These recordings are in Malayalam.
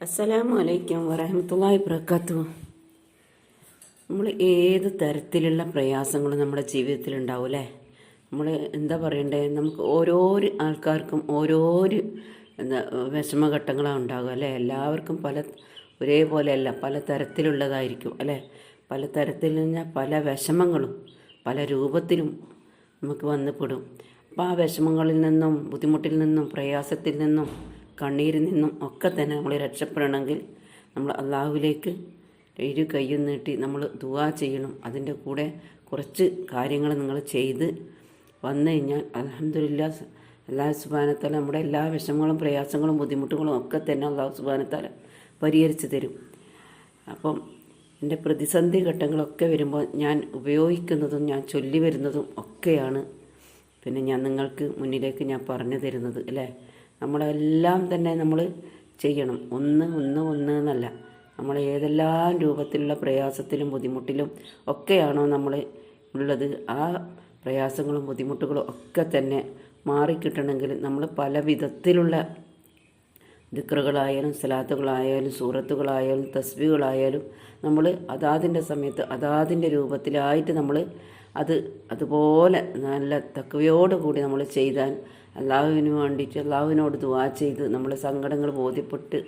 അസ്സലാമു അലൈക്കും വറഹമത്തല്ലാഹി വർക്കാത്തു നമ്മൾ ഏത് തരത്തിലുള്ള പ്രയാസങ്ങളും നമ്മുടെ ജീവിതത്തിൽ ഉണ്ടാവും അല്ലേ നമ്മൾ എന്താ പറയണ്ടേ? നമുക്ക് ഓരോ ആൾക്കാർക്കും ഓരോരോ എന്താ വിഷമഘട്ടങ്ങളാണ് ഉണ്ടാകുക അല്ലേ? എല്ലാവർക്കും പല ഒരേപോലെയല്ല പല തരത്തിലുള്ളതായിരിക്കും അല്ലേ? പല തരത്തിൽ നിന്ന് പല വിഷമങ്ങളും പല രൂപത്തിലും നമുക്ക് വന്നുപെടും. അപ്പോൾ ആ വിഷമങ്ങളിൽ നിന്നും ബുദ്ധിമുട്ടിൽ നിന്നും പ്രയാസത്തിൽ നിന്നും കണ്ണീരിൽ നിന്നും ഒക്കെ തന്നെ നമ്മൾ രക്ഷപ്പെടണമെങ്കിൽ നമ്മൾ അള്ളാഹുവിലേക്ക് ഇരു കയ്യും നീട്ടി നമ്മൾ ദുവാ ചെയ്യണം. അതിന്റെ കൂടെ കുറച്ച് കാര്യങ്ങൾ നിങ്ങൾ ചെയ്ത് വന്നു കഴിഞ്ഞാൽ അലഹമില്ല അള്ളാഹു സുബാനത്താല നമ്മുടെ എല്ലാ വിഷമങ്ങളും പ്രയാസങ്ങളും ബുദ്ധിമുട്ടുകളും ഒക്കെ തന്നെ അള്ളാഹു സുബാനത്താല പരിഹരിച്ച് തരും. അപ്പം എന്റെ പ്രതിസന്ധി ഘട്ടങ്ങളൊക്കെ വരുമ്പോൾ ഞാൻ ഉപയോഗിക്കുന്നതും ഞാൻ ചൊല്ലി വരുന്നതും ഒക്കെയാണ്. പിന്നെ ഞാൻ നിങ്ങൾക്ക് മുന്നിലേക്ക് ഞാൻ പറഞ്ഞു തരുന്നത് അല്ലേ? നമ്മളെല്ലാം തന്നെ നമ്മൾ ചെയ്യണം. ഒന്ന് ഒന്ന് ഒന്ന് എന്നല്ല. നമ്മൾ ഏതെല്ലാം രൂപത്തിലുള്ള പ്രയാസത്തിലും ബുദ്ധിമുട്ടിലും ഒക്കെയാണോ നമ്മൾ ഉള്ളത് ആ പ്രയാസങ്ങളും ബുദ്ധിമുട്ടുകളും ഒക്കെ തന്നെ മാറിക്കിട്ടണമെങ്കിൽ നമ്മൾ പല വിധത്തിലുള്ള ദിക്റുകളായാലും സലാത്തുകളായാലും സൂറത്തുകളായാലും തസ്ബികളായാലും നമ്മൾ അതാതിന്റെ സമയത്ത് അതാതിന്റെ രൂപത്തിലായിട്ട് നമ്മൾ അത് അതുപോലെ നല്ല തക്കവയോടുകൂടി നമ്മൾ ചെയ്താൽ അള്ളാഹുവിന് വേണ്ടിയിട്ട് അള്ളാഹുവിനോട് ദുവാ ചെയ്ത് നമ്മൾ സങ്കടങ്ങൾ ബോധ്യപ്പെട്ട്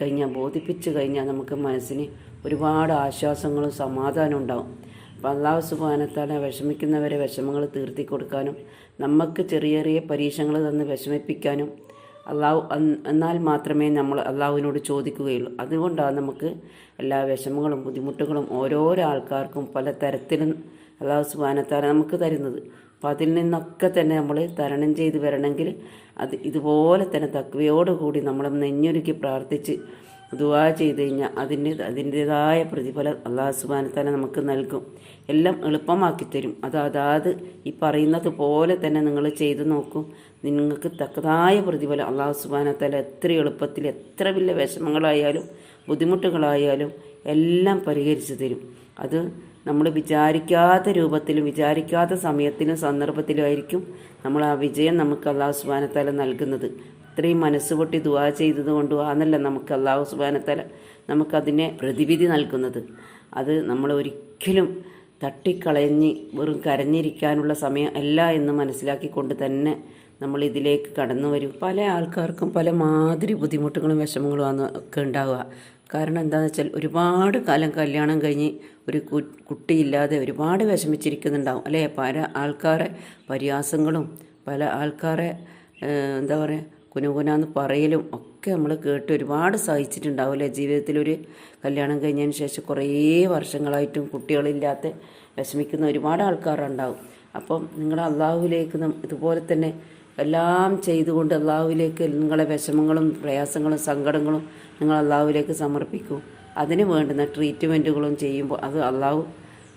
കഴിഞ്ഞാൽ ബോധിപ്പിച്ച് കഴിഞ്ഞാൽ നമുക്ക് മനസ്സിന് ഒരുപാട് ആശ്വാസങ്ങളും സമാധാനവും ഉണ്ടാവും. അപ്പം അള്ളാഹു സുബാനത്താലെ വിഷമിക്കുന്നവരെ വിഷമങ്ങൾ തീർത്തി കൊടുക്കാനും നമുക്ക് ചെറിയ ചെറിയ പരീക്ഷകൾ തന്ന് വിഷമിപ്പിക്കാനും അള്ളാഹു എന്നാൽ മാത്രമേ നമ്മൾ അള്ളാഹുവിനോട് ചോദിക്കുകയുള്ളൂ. അതുകൊണ്ടാണ് നമുക്ക് എല്ലാ വിഷമങ്ങളും ബുദ്ധിമുട്ടുകളും ഓരോരോ ആൾക്കാർക്കും പല തരത്തിലും അള്ളാഹു സുബാനത്താല നമുക്ക് തരുന്നത്. അപ്പം അതിൽ നിന്നൊക്കെ തന്നെ നമ്മൾ തരണം ചെയ്ത് വരണമെങ്കിൽ അത് ഇതുപോലെ തന്നെ തക്വയോടുകൂടി നമ്മൾ നെഞ്ഞൊരുക്കി പ്രാർത്ഥിച്ച് ദുവാ ചെയ്ത് കഴിഞ്ഞാൽ അതിന് അതിന്റേതായ പ്രതിഫലം അള്ളാഹു സുബാനത്താല നമുക്ക് നൽകും. എല്ലാം എളുപ്പമാക്കി തരും. അത് അതാത് ഈ പറയുന്നത് പോലെ തന്നെ നിങ്ങൾ ചെയ്തു നോക്കും. നിങ്ങൾക്ക് തക്കതായ പ്രതിഫലം അള്ളാഹു സുബാനത്താല എത്ര എളുപ്പത്തിൽ എത്ര വലിയ വിഷമങ്ങളായാലും ബുദ്ധിമുട്ടുകളായാലും എല്ലാം പരിഹരിച്ചു തരും. അത് നമ്മൾ വിചാരിക്കാത്ത രൂപത്തിലും വിചാരിക്കാത്ത സമയത്തിലും സന്ദർഭത്തിലും ആയിരിക്കും നമ്മൾ ആ വിജയം നമുക്ക് അള്ളാഹു സുബാനത്തല നൽകുന്നത്. ഇത്രയും മനസ്സുപൊട്ടി ദുവാ ചെയ്തത് കൊണ്ട് ആന്നല്ല നമുക്ക് അള്ളാഹു സുബാനത്തല നമുക്കതിനെ പ്രതിവിധി നൽകുന്നത്. അത് നമ്മൾ ഒരിക്കലും തട്ടിക്കളഞ്ഞ് വെറും കരഞ്ഞിരിക്കാനുള്ള സമയം അല്ല എന്ന് മനസ്സിലാക്കിക്കൊണ്ട് തന്നെ നമ്മൾ ഇതിലേക്ക് കടന്നു വരും പല ആൾക്കാർക്കും പല മാതിരി ബുദ്ധിമുട്ടുകളും വിഷമങ്ങളും ഒക്കെ ഉണ്ടാവുക. കാരണം എന്താണെന്ന് വെച്ചാൽ ഒരുപാട് കാലം കല്യാണം കഴിഞ്ഞ് ഒരു കുട്ടിയില്ലാതെ ഒരുപാട് വിഷമിച്ചിരിക്കുന്നുണ്ടാവും. അല്ലേ? പല ആൾക്കാരെ പരിഹാസങ്ങളും പല ആൾക്കാരെ എന്താ പറയുക കുനുകുനാന്ന് പറയലും ഒക്കെ നമ്മൾ കേട്ട് ഒരുപാട് സഹിച്ചിട്ടുണ്ടാവും അല്ലേ? ജീവിതത്തിലൊരു കല്യാണം കഴിഞ്ഞതിന് ശേഷം കുറേ വർഷങ്ങളായിട്ടും കുട്ടികളില്ലാത്ത വിഷമിക്കുന്ന ഒരുപാട് ആൾക്കാരുണ്ടാവും. അപ്പം നിങ്ങൾ അള്ളാഹുലേക്ക് ഇതുപോലെ തന്നെ എല്ലാം ചെയ്തുകൊണ്ട് അള്ളാഹുവിലേക്ക് നിങ്ങളെ വിഷമങ്ങളും പ്രയാസങ്ങളും സങ്കടങ്ങളും നിങ്ങൾ അള്ളാഹുവിലേക്ക് സമർപ്പിക്കൂ. അതിന് വേണ്ടുന്ന ട്രീറ്റ്മെന്റുകളും ചെയ്യുമ്പോൾ അത് അള്ളാഹു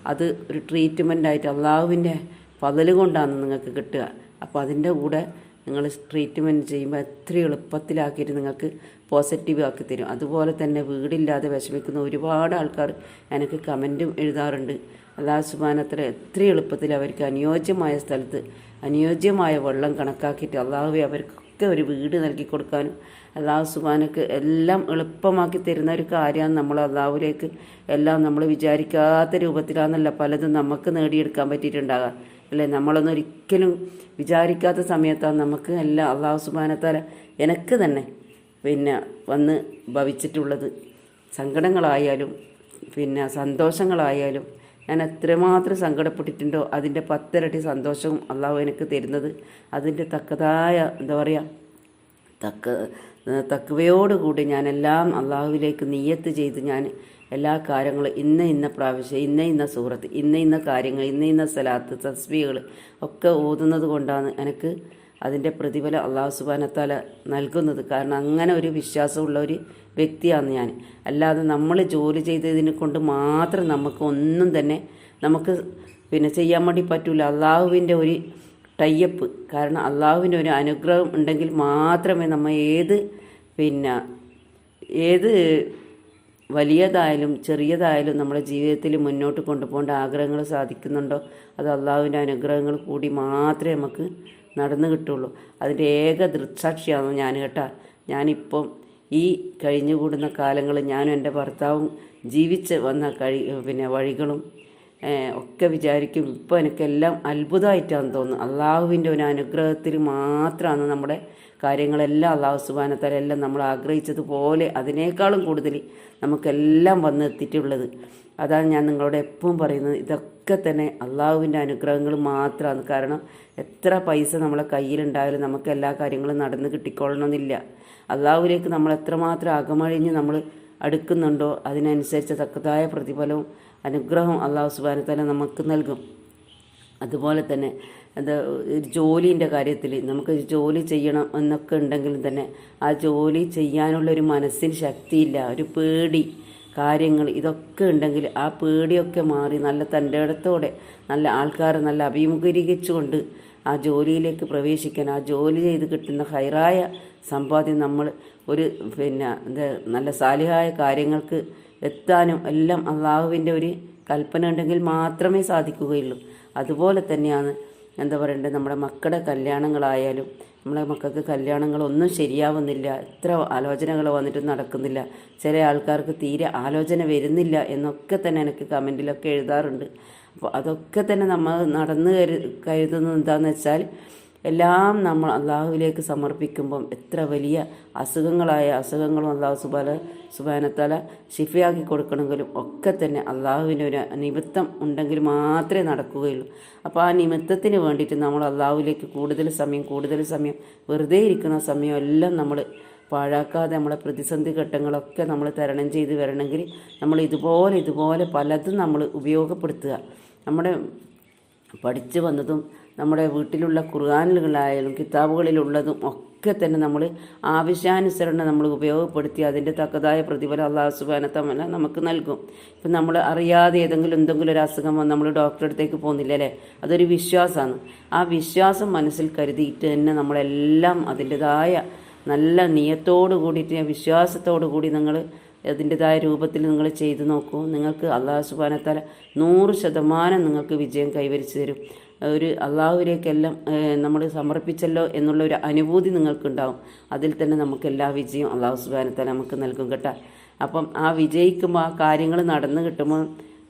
അത് ഒരു ട്രീറ്റ്മെന്റായിട്ട് അള്ളാഹുവിന്റെ പതലുകൊണ്ടാണ് നിങ്ങൾക്ക് കിട്ടുക. അപ്പോൾ അതിന്റെ കൂടെ നിങ്ങൾ ട്രീറ്റ്മെന്റ് ചെയ്യുമ്പോൾ എത്ര എളുപ്പത്തിലാക്കിയിട്ട് നിങ്ങൾക്ക് പോസിറ്റീവ് ആക്കി തരും. അതുപോലെ തന്നെ വീടില്ലാതെ വിഷമിക്കുന്ന ഒരുപാട് ആൾക്കാർ എനിക്ക് കമന്റും എഴുതാറുണ്ട്. അള്ളാഹു സുബാനത്ര എത്ര എളുപ്പത്തിൽ അവർക്ക് അനുയോജ്യമായ സ്ഥലത്ത് അനുയോജ്യമായ വെള്ളം കണക്കാക്കിയിട്ട് അള്ളാഹുവെ അവർക്കൊക്കെ ഒരു വീട് നൽകി കൊടുക്കാനും അള്ളാഹു സുബാനക്ക് എല്ലാം എളുപ്പമാക്കി തരുന്ന ഒരു കാര്യമാണ് നമ്മൾ അള്ളാഹുലേക്ക് എല്ലാം നമ്മൾ വിചാരിക്കാത്ത രൂപത്തിലാണെന്നല്ല പലതും നമുക്ക് നേടിയെടുക്കാൻ പറ്റിയിട്ടുണ്ടാകാം. അല്ലേ? നമ്മളൊന്നും ഒരിക്കലും വിചാരിക്കാത്ത സമയത്താണ് നമുക്ക് എല്ലാം അള്ളാഹു സുബാനത്താല എനക്ക് തന്നെ പിന്നെ വന്ന് ഭവിച്ചിട്ടുള്ളത്. സങ്കടങ്ങളായാലും പിന്നെ സന്തോഷങ്ങളായാലും ഞാൻ എത്രമാത്രം സങ്കടപ്പെട്ടിട്ടുണ്ടോ അതിന്റെ പത്തിരട്ടി സന്തോഷവും അള്ളാഹു എനിക്ക് തരുന്നത്. അതിന്റെ തക്കതായ എന്താ പറയുക തക്ക തക്കവയോടുകൂടി ഞാനെല്ലാം അള്ളാഹുവിലേക്ക് നീയത്ത് ചെയ്ത് ഞാൻ എല്ലാ കാര്യങ്ങളും ഇന്ന ഇന്ന പ്രാവശ്യം ഇന്ന ഇന്ന സൂറത്ത് ഇന്ന ഇന്ന കാര്യങ്ങൾ ഇന്ന ഇന്ന സ്ഥലത്ത് തസ്ബികൾ ഒക്കെ ഓതുന്നത് കൊണ്ടാണ് എനിക്ക് അതിന്റെ പ്രതിഫലം അള്ളാഹു സുബാനത്താല നൽകുന്നത്. കാരണം അങ്ങനെ ഒരു വിശ്വാസമുള്ള ഒരു വ്യക്തിയാണ് ഞാൻ. അല്ലാതെ നമ്മൾ ജോലി ചെയ്തതിനെ കൊണ്ട് മാത്രം നമുക്ക് ഒന്നും തന്നെ നമുക്ക് പിന്നെ ചെയ്യാൻ വേണ്ടി പറ്റില്ല അള്ളാഹുവിന്റെ ഒരു ടൈപ്പ്. കാരണം അള്ളാഹുവിന്റെ ഒരു അനുഗ്രഹം ഉണ്ടെങ്കിൽ മാത്രമേ നമ്മൾ ഏത് പിന്നെ ഏത് വലിയതായാലും ചെറിയതായാലും നമ്മുടെ ജീവിതത്തിൽ മുന്നോട്ട് കൊണ്ടുപോകേണ്ട ആഗ്രഹങ്ങൾ സാധിക്കുന്നുണ്ടോ? അത് അള്ളാഹുവിന്റെ അനുഗ്രഹങ്ങൾ കൂടി മാത്രമേ നമുക്ക് നടന്നു കിട്ടുള്ളൂ. അതിന്റെ ഏക ദൃക്സാക്ഷിയാണ് ഞാൻ കേട്ടാ. ഞാനിപ്പം ഈ കഴിഞ്ഞുകൂടുന്ന കാലങ്ങൾ ഞാനും എന്റെ ഭർത്താവും ജീവിച്ച് വന്ന കഴി പിന്നെ വഴികളും ഒക്കെ വിചാരിക്കും ഇപ്പോൾ എനിക്കെല്ലാം അത്ഭുതമായിട്ടാണ് തോന്നുന്നത് അള്ളാഹുവിന്റെ ഒരു അനുഗ്രഹത്തിൽ മാത്രമാണ് നമ്മുടെ കാര്യങ്ങളെല്ലാം അള്ളാഹു സുബാനത്താലെല്ലാം നമ്മൾ ആഗ്രഹിച്ചതുപോലെ അതിനേക്കാളും കൂടുതൽ നമുക്കെല്ലാം വന്നെത്തിയിട്ടുള്ളത്. അതാണ് ഞാൻ നിങ്ങളോട് എപ്പോഴും പറയുന്നത്. ഇതൊക്കെ തന്നെ അള്ളാഹുവിന്റെ അനുഗ്രഹങ്ങൾ മാത്രമാണ്. കാരണം എത്ര പൈസ നമ്മളെ കയ്യിലുണ്ടായാലും നമുക്ക് എല്ലാ കാര്യങ്ങളും നടന്ന് കിട്ടിക്കൊള്ളണമെന്നില്ല. അള്ളാഹുവിലേക്ക് നമ്മൾ എത്രമാത്രം അകമഴിഞ്ഞ് നമ്മൾ അടുക്കുന്നുണ്ടോ അതിനനുസരിച്ച് തക്കതായ പ്രതിഫലവും അനുഗ്രഹവും അള്ളാഹു സുബാനത്തല നമുക്ക് നൽകും. അതുപോലെ തന്നെ എന്താ ഒരു ജോലീന്റെ കാര്യത്തിൽ നമുക്ക് ഒരു ജോലി ചെയ്യണം എന്നൊക്കെ ഉണ്ടെങ്കിലും തന്നെ ആ ജോലി ചെയ്യാനുള്ളൊരു മനസ്സിന് ശക്തിയില്ല ഒരു പേടി. കാര്യങ്ങൾ ഇതൊക്കെ ഉണ്ടെങ്കിൽ ആ പേടിയൊക്കെ മാറി നല്ല തന്റെ ഇടത്തോടെ നല്ല ആൾക്കാരെ നല്ല അഭിമുഖീകരിച്ചുകൊണ്ട് ആ ജോലിയിലേക്ക് പ്രവേശിക്കാൻ ആ ജോലി ചെയ്ത് കിട്ടുന്ന ഹൈറായ സമ്പാദ്യം നമ്മൾ ഒരു പിന്നെ നല്ല സാലിഹായ കാര്യങ്ങൾക്ക് എത്താനും എല്ലാം അള്ളാഹുവിന്റെ ഒരു കൽപ്പന ഉണ്ടെങ്കിൽ മാത്രമേ സാധിക്കുകയുള്ളൂ. അതുപോലെ തന്നെയാണ് എന്താ പറയണ്ടത് നമ്മുടെ മക്കളുടെ കല്യാണങ്ങളായാലും നമ്മളെ മക്കൾക്ക് കല്യാണങ്ങളൊന്നും ശരിയാവുന്നില്ല എത്ര ആലോചനകൾ വന്നിട്ട് നടക്കുന്നില്ല ചില ആൾക്കാർക്ക് തീരെ ആലോചന വരുന്നില്ല എന്നൊക്കെ തന്നെ എനിക്ക് കമന്റിലൊക്കെ എഴുതാറുണ്ട്. അപ്പോൾ അതൊക്കെ തന്നെ നമ്മൾ നടന്ന് കരു കരുതുന്നത് എന്താണെന്ന് വെച്ചാൽ എല്ലാം നമ്മൾ അള്ളാഹുവിലേക്ക് സമർപ്പിക്കുമ്പം എത്ര വലിയ അസുഖങ്ങളായ അസുഖങ്ങളും അള്ളാഹു സുബാല സുബാനത്താല ഷിഫയാക്കി കൊടുക്കണമെങ്കിലും ഒക്കെ തന്നെ അള്ളാഹുവിന്റെ ഒരു നിമിത്തം ഉണ്ടെങ്കിൽ മാത്രമേ നടക്കുകയുള്ളൂ. അപ്പോൾ ആ നിമിത്തത്തിന് വേണ്ടിയിട്ട് നമ്മൾ അള്ളാഹുവിലേക്ക് കൂടുതൽ സമയം കൂടുതൽ സമയം വെറുതെ ഇരിക്കുന്ന സമയം എല്ലാം നമ്മൾ പാഴാക്കാതെ നമ്മളെ പ്രതിസന്ധി ഘട്ടങ്ങളൊക്കെ നമ്മൾ തരണം ചെയ്ത് വരണമെങ്കിൽ നമ്മൾ ഇതുപോലെ ഇതുപോലെ പലതും നമ്മൾ ഉപയോഗപ്പെടുത്തുക. നമ്മുടെ പഠിച്ചു വന്നതും നമ്മുടെ വീട്ടിലുള്ള ഖുർആാനുകളായാലും കിതാബുകളിലുള്ളതും ഒക്കെ തന്നെ നമ്മൾ ആവശ്യാനുസരണം നമ്മൾ ഉപയോഗപ്പെടുത്തി അതിന്റെ തക്കതായ പ്രതിഫലം അള്ളാഹു സുബാനത്തമല നമുക്ക് നൽകും. ഇപ്പം നമ്മൾ അറിയാതെ ഏതെങ്കിലും എന്തെങ്കിലും ഒരു അസുഖം വന്ന് നമ്മൾ ഡോക്ടറെ അടുത്തേക്ക് പോകുന്നില്ല അല്ലേ? അതൊരു വിശ്വാസമാണ്. ആ വിശ്വാസം മനസ്സിൽ കരുതിയിട്ട് തന്നെ നമ്മളെല്ലാം അതിന്റെതായ നല്ല നിയത്തോടു കൂടിയിട്ട് വിശ്വാസത്തോടു കൂടി നിങ്ങൾ അതിന്റെതായ രൂപത്തിൽ നിങ്ങൾ ചെയ്തു നോക്കൂ. നിങ്ങൾക്ക് അള്ളാഹു സുബാനത്താല നൂറ് ശതമാനം നിങ്ങൾക്ക് വിജയം കൈവരിച്ചു തരും. ഒരു അള്ളാഹുവിലേക്കെല്ലാം നമ്മൾ സമർപ്പിച്ചല്ലോ എന്നുള്ള ഒരു അനുഭൂതി നിങ്ങൾക്കുണ്ടാവും. അതിൽ തന്നെ നമുക്ക് എല്ലാ വിജയവും അള്ളാഹു സുബാനത്തെ നമുക്ക് നൽകും കേട്ടോ. അപ്പം ആ വിജയിക്കുമ്പോൾ ആ കാര്യങ്ങൾ നടന്നു കിട്ടുമ്പോൾ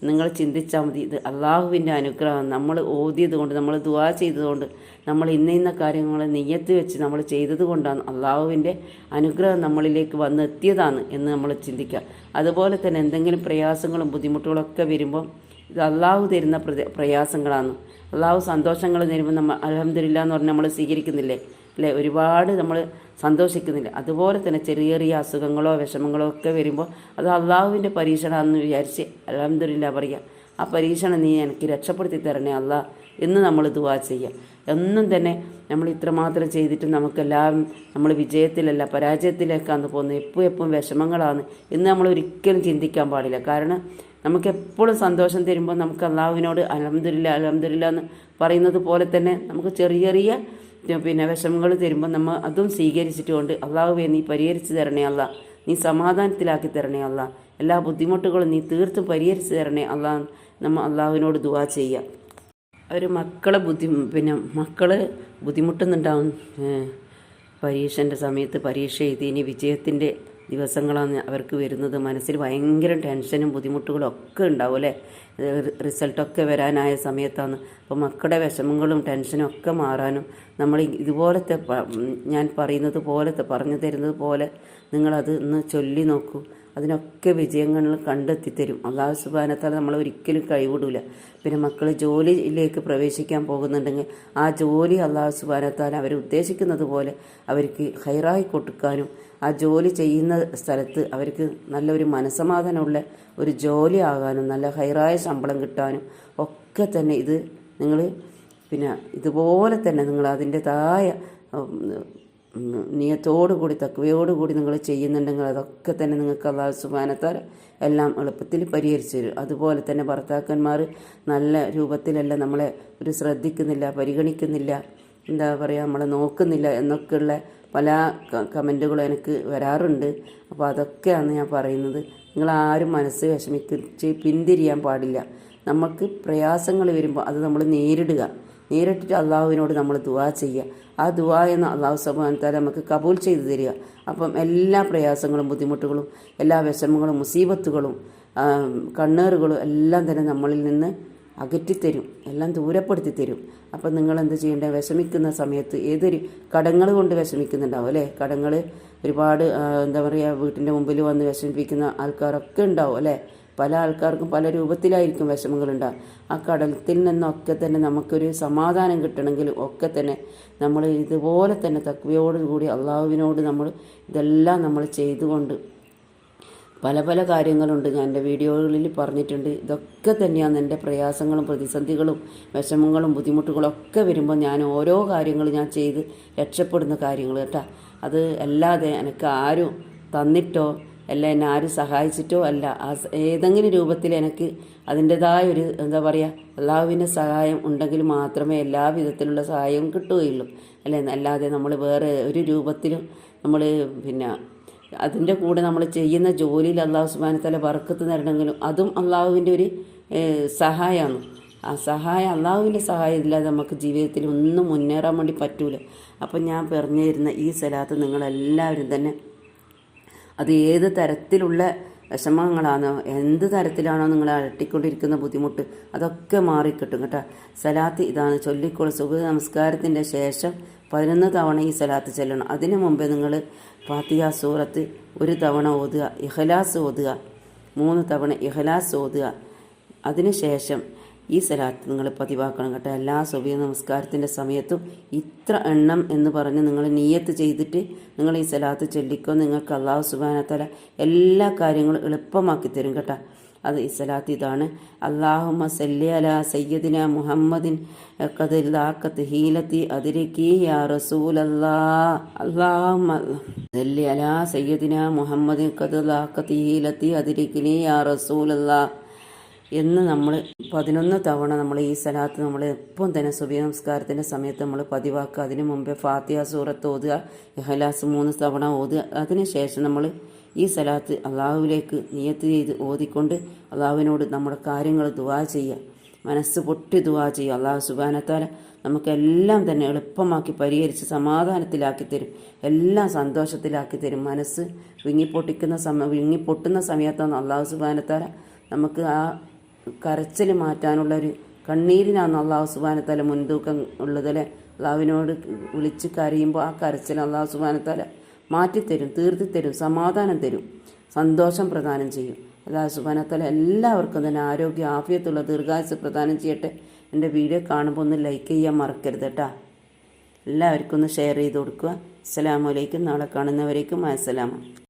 നിങ്ങൾ ചിന്തിച്ചാൽ മതി ഇത് അള്ളാഹുവിന്റെ അനുഗ്രഹം. നമ്മൾ ഓതിയത് കൊണ്ട് നമ്മൾ ദുവാ ചെയ്തതുകൊണ്ട് നമ്മൾ ഇന്ന ഇന്ന കാര്യങ്ങൾ നെയ്യത്ത് വെച്ച് നമ്മൾ ചെയ്തത് കൊണ്ടാണ് അള്ളാഹുവിന്റെ അനുഗ്രഹം നമ്മളിലേക്ക് വന്നെത്തിയതാണ് എന്ന് നമ്മൾ ചിന്തിക്കുക. അതുപോലെ തന്നെ എന്തെങ്കിലും പ്രയാസങ്ങളും ബുദ്ധിമുട്ടുകളൊക്കെ വരുമ്പോൾ ഇത് അള്ളാഹു തരുന്ന പ്രയാസങ്ങളാണ്. അള്ളാഹു സന്തോഷങ്ങൾ തരുമ്പോൾ നമ്മൾ അലഹമില്ല എന്ന് പറഞ്ഞ് നമ്മൾ സ്വീകരിക്കുന്നില്ലേ? അല്ലേ? ഒരുപാട് നമ്മൾ സന്തോഷിക്കുന്നില്ല? അതുപോലെ തന്നെ ചെറിയ ചെറിയ അസുഖങ്ങളോ വിഷമങ്ങളോ ഒക്കെ വരുമ്പോൾ അത് അള്ളാഹുവിന്റെ പരീക്ഷണമാണെന്ന് വിചാരിച്ച് അലഹമില്ല പറയുക ആ പരീക്ഷണം നീ എനിക്ക് രക്ഷപ്പെടുത്തി തരണേ അല്ല എന്ന് നമ്മൾ ദുവാ ചെയ്യുക എന്നും തന്നെ നമ്മൾ ഇത്രമാത്രം ചെയ്തിട്ട് നമുക്കെല്ലാം നമ്മൾ വിജയത്തിലല്ല പരാജയത്തിലേക്കാണ് പോകുന്നത്. എപ്പോൾ എപ്പോഴും വിഷമങ്ങളാണ് എന്ന് നമ്മൾ ഒരിക്കലും ചിന്തിക്കാൻ പാടില്ല. കാരണം നമുക്ക് എപ്പോഴും സന്തോഷം തരുമ്പോൾ നമുക്ക് അള്ളാഹുവിനോട് അലഹമില്ല അലഹമില്ല എന്ന് പറയുന്നത് പോലെ തന്നെ നമുക്ക് ചെറിയ ചെറിയ പിന്നെ വിഷമങ്ങൾ തരുമ്പോൾ നമ്മൾ അതും സ്വീകരിച്ചിട്ടുകൊണ്ട് അള്ളാഹുവെ നീ പരിഹരിച്ചു തരണേ അല്ല നീ സമാധാനത്തിലാക്കി തരണേ അല്ല എല്ലാ ബുദ്ധിമുട്ടുകളും നീ തീർത്തും പരിഹരിച്ചു തരണേ അല്ല നമ്മൾ അള്ളാഹുവിനോട് ദുവാ ചെയ്യുക ഒരു മക്കളെ ബുദ്ധി പിന്നെ മക്കൾ ബുദ്ധിമുട്ടുന്നുണ്ടാവും. പരീക്ഷന്റെ സമയത്ത് പരീക്ഷ എഴുതി ഇനി വിജയത്തിന്റെ ദിവസങ്ങളാണ് അവർക്ക് വരുന്നത്. മനസ്സിൽ ഭയങ്കര ടെൻഷനും ബുദ്ധിമുട്ടുകളും ഒക്കെ ഉണ്ടാവും അല്ലേ? റിസൾട്ടൊക്കെ വരാനായ സമയത്താണ്. അപ്പോൾ മക്കളുടെ വിഷമങ്ങളും ടെൻഷനും ഒക്കെ മാറാനും നമ്മൾ ഇതുപോലത്തെ ഞാൻ പറയുന്നത് പോലത്തെ പറഞ്ഞു തരുന്നത് പോലെ നിങ്ങളത് ഒന്ന് ചൊല്ലി നോക്കൂ. അതിനൊക്കെ വിജയങ്ങൾ കണ്ടെത്തി തരും. അള്ളാഹു സുബാനത്താൽ നമ്മൾ ഒരിക്കലും കൈവിടില്ല പിന്നെ മക്കൾ ജോലിയിലേക്ക് പ്രവേശിക്കാൻ പോകുന്നുണ്ടെങ്കിൽ ആ ജോലി അള്ളാഹു സുബാനത്താൽ അവർ ഉദ്ദേശിക്കുന്നത് പോലെ അവർക്ക് ഹൈറായി കൊടുക്കാനും ആ ജോലി ചെയ്യുന്ന സ്ഥലത്ത് അവർക്ക് നല്ലൊരു മനസമാധാനമുള്ള ഒരു ജോലി ആകാനും നല്ല ഹൈറായ ശമ്പളം കിട്ടാനും ഒക്കെ തന്നെ ഇത് നിങ്ങൾ പിന്നെ ഇതുപോലെ തന്നെ നിങ്ങൾ അതിന്റെതായ നിയത്തോടുകൂടി തക്വയോടുകൂടി നിങ്ങൾ ചെയ്യുന്നുണ്ടെങ്കിൽ അതൊക്കെ തന്നെ നിങ്ങൾക്ക് അള്ളാഹു സുബാനത്താൽ എല്ലാം എളുപ്പത്തിൽ പരിഹരിച്ചു തരും. അതുപോലെ തന്നെ ഭർത്താക്കന്മാർ നല്ല രൂപത്തിലല്ല നമ്മളെ ഒരു ശ്രദ്ധിക്കുന്നില്ല പരിഗണിക്കുന്നില്ല എന്താ പറയുക നമ്മളെ നോക്കുന്നില്ല എന്നൊക്കെയുള്ള പല കമന്റുകളും എനിക്ക് വരാറുണ്ട്. അപ്പോൾ അതൊക്കെയാണ് ഞാൻ പറയുന്നത്. നിങ്ങൾ ആരും മനസ്സ് വിഷമിച്ച് പിന്തിരിയാൻ പാടില്ല. നമുക്ക് പ്രയാസങ്ങൾ വരുമ്പോൾ അത് നമ്മൾ നേരിടുക. നേരിട്ടിട്ട് അള്ളാഹുവിനോട് നമ്മൾ ദുവാ ചെയ്യുക. ആ ദുവാ എന്ന അള്ളാഹു സുബാനത്താല നമുക്ക് കബൂൽ ചെയ്തു തരിക. അപ്പം എല്ലാ പ്രയാസങ്ങളും ബുദ്ധിമുട്ടുകളും എല്ലാ വിഷമങ്ങളും മുസീബത്തുകളും കണ്ണേറുകളും എല്ലാം തന്നെ നമ്മളിൽ നിന്ന് അകറ്റിത്തരും. എല്ലാം ദൂരപ്പെടുത്തി തരും അപ്പം നിങ്ങൾ എന്ത് ചെയ്യേണ്ടത് വിഷമിക്കുന്ന സമയത്ത് ഏതൊരു കടങ്ങൾ കൊണ്ട് വിഷമിക്കുന്നുണ്ടാവും അല്ലേ? കടങ്ങൾ ഒരുപാട് എന്താ പറയുക വീട്ടിന്റെ മുമ്പിൽ വന്ന് വിഷമിപ്പിക്കുന്ന ആൾക്കാരൊക്കെ ഉണ്ടാവും അല്ലേ? പല ആൾക്കാർക്കും പല രൂപത്തിലായിരിക്കും വിഷമങ്ങളുണ്ടാകും ആ കടലത്തിൽ നിന്നൊക്കെ തന്നെ നമുക്കൊരു സമാധാനം കിട്ടണമെങ്കിൽ ഒക്കെ തന്നെ നമ്മൾ ഇതുപോലെ തന്നെ തക്വയോടുകൂടി അള്ളാഹുവിനോട് നമ്മൾ ഇതെല്ലാം നമ്മൾ ചെയ്തുകൊണ്ട് പല പല കാര്യങ്ങളുണ്ട്. ഞാൻ എന്റെ വീഡിയോകളിൽ പറഞ്ഞിട്ടുണ്ട്. ഇതൊക്കെ തന്നെയാണ് എന്റെ പ്രയാസങ്ങളും പ്രതിസന്ധികളും വിഷമങ്ങളും ബുദ്ധിമുട്ടുകളും ഒക്കെ വരുമ്പോൾ ഞാൻ ഓരോ കാര്യങ്ങൾ ഞാൻ ചെയ്ത് രക്ഷപ്പെടുന്ന കാര്യങ്ങൾ കേട്ടോ. അത് അല്ലാതെ എനിക്ക് ആരും തന്നിട്ടോ അല്ല എന്നെ ആരും സഹായിച്ചിട്ടോ അല്ല. ആ ഏതെങ്കിലും രൂപത്തിൽ എനിക്ക് അതിന്റെതായ ഒരു എന്താ പറയുക അള്ളാഹുവിന്റെ സഹായം ഉണ്ടെങ്കിൽ മാത്രമേ എല്ലാ വിധത്തിലുള്ള സഹായവും കിട്ടുകയുള്ളൂ. അല്ലേ? അല്ലാതെ നമ്മൾ വേറെ ഒരു രൂപത്തിലും നമ്മൾ പിന്നെ അതിന്റെ കൂടെ നമ്മൾ ചെയ്യുന്ന ജോലിയിൽ അള്ളാഹു സുബാനത്തല വറക്കത്ത് നേടണമെങ്കിലും അതും അള്ളാഹുവിന്റെ ഒരു സഹായമാണ്. ആ സഹായം അള്ളാഹുവിന്റെ സഹായം ഇല്ലാതെ നമുക്ക് ജീവിതത്തിൽ ഒന്നും മുന്നേറാൻ വേണ്ടി പറ്റൂല. അപ്പം ഞാൻ പറഞ്ഞു തരുന്ന ഈ സ്ഥലത്ത് നിങ്ങളെല്ലാവരും തന്നെ അത് ഏത് തരത്തിലുള്ള വിഷമങ്ങളാണോ. എന്ത് തരത്തിലാണോ നിങ്ങൾ അലട്ടിക്കൊണ്ടിരിക്കുന്ന ബുദ്ധിമുട്ട് അതൊക്കെ മാറിക്കിട്ടും കേട്ടോ. സലാത്ത് ഇതാണ്. ചൊല്ലിക്കോളൂ. സുബഹ നമസ്കാരത്തിന്റെ ശേഷം പതിനൊന്ന് തവണ ഈ സലാത്ത് ചെല്ലണം. അതിനു മുമ്പേ നിങ്ങൾ ഫാത്തിഹ സൂറത്ത് ഒരു തവണ ഓതുക ഇഹലാസ് ഓതുക മൂന്ന് തവണ ഇഹലാസ് ഓതുക. അതിനുശേഷം ഈ സലാത്ത് നിങ്ങൾ പതിവാക്കണം കേട്ടോ. എല്ലാ സുബിയ നമസ്കാരത്തിന്റെ സമയത്തും ഇത്ര എണ്ണം എന്ന് പറഞ്ഞ് നിങ്ങൾ നീയത്ത് ചെയ്തിട്ട് നിങ്ങൾ ഈ സലാത്ത് ചൊല്ലിക്കോ നിങ്ങൾക്ക് അള്ളാഹു സുബാനത്തല എല്ലാ കാര്യങ്ങളും എളുപ്പമാക്കി തരും കേട്ടോ. അത് ഈ സലാത്ത് ഇതാണ്. അള്ളാഹുമ സല്ലി അല സയ്യദിന മുഹമ്മദിൻ ഖദില്ലാക്കത്ത് ഹീലത്തി അതിരക്കി യാ റസൂലല്ലാ അള്ളാഹുമ സല്ലി അല സയ്യദിന മുഹമ്മദിൻ ഖദില്ലാക്കത്ത് ഹീലത്തി അതിരക്കിനി യാ എന്ന് നമ്മൾ പതിനൊന്ന് തവണ നമ്മൾ ഈ സലാത്ത് നമ്മൾ ഇപ്പം തന്നെ സുബിയ നമസ്കാരത്തിന്റെ സമയത്ത് നമ്മൾ പതിവാക്കുക. അതിന് മുമ്പേ ഫാത്തിഹ സൂറത്ത് ഓതുക ഇഹലാസ് മൂന്ന് തവണ ഓതുക. അതിന് ശേഷം നമ്മൾ ഈ സലാത്ത് അള്ളാഹുവിലേക്ക് നിയത്ത് ചെയ്ത് ഓതിക്കൊണ്ട് അള്ളാഹുവിനോട് നമ്മുടെ കാര്യങ്ങൾ ദുവാ ചെയ്യുക. മനസ്സ് പൊട്ടി ദുവാ ചെയ്യുക. അള്ളാഹു സുബാനത്താല നമുക്കെല്ലാം തന്നെ എളുപ്പമാക്കി പരിഹരിച്ച് സമാധാനത്തിലാക്കി തരും. എല്ലാം സന്തോഷത്തിലാക്കി തരും. മനസ്സ് വിങ്ങിപ്പൊട്ടിക്കുന്ന സമയം വിങ്ങിപ്പൊട്ടുന്ന സമയത്താണ് അള്ളാഹു സുബാനത്താല നമുക്ക് ആ കരച്ചിൽ മാറ്റാനുള്ള ഒരു കണ്ണീരിനാണ് അള്ളാഹു സുബാനത്താല മുൻതൂക്കം ഉള്ളതല്ലേ അള്ളാവിനോട് വിളിച്ച് കരയുമ്പോൾ ആ കരച്ചിൽ അള്ളാഹു സുബാനത്താല മാറ്റിത്തരും തീർത്തിത്തരും സമാധാനം തരും സന്തോഷം പ്രദാനം ചെയ്യും. അള്ളാഹു സുബാനത്താല എല്ലാവർക്കും തന്നെ ആരോഗ്യ ആഫിയത്തുള്ള ദീർഘായുസ് പ്രദാനം ചെയ്യട്ടെ. എന്റെ വീഡിയോ കാണുമ്പോൾ ഒന്ന് ലൈക്ക് ചെയ്യാൻ മറക്കരുത് കേട്ടോ. എല്ലാവർക്കും ഒന്ന് ഷെയർ ചെയ്ത് കൊടുക്കുക. അസ്സാമലൈക്കും നാളെ കാണുന്നവരേക്കും അസ്സലാമ.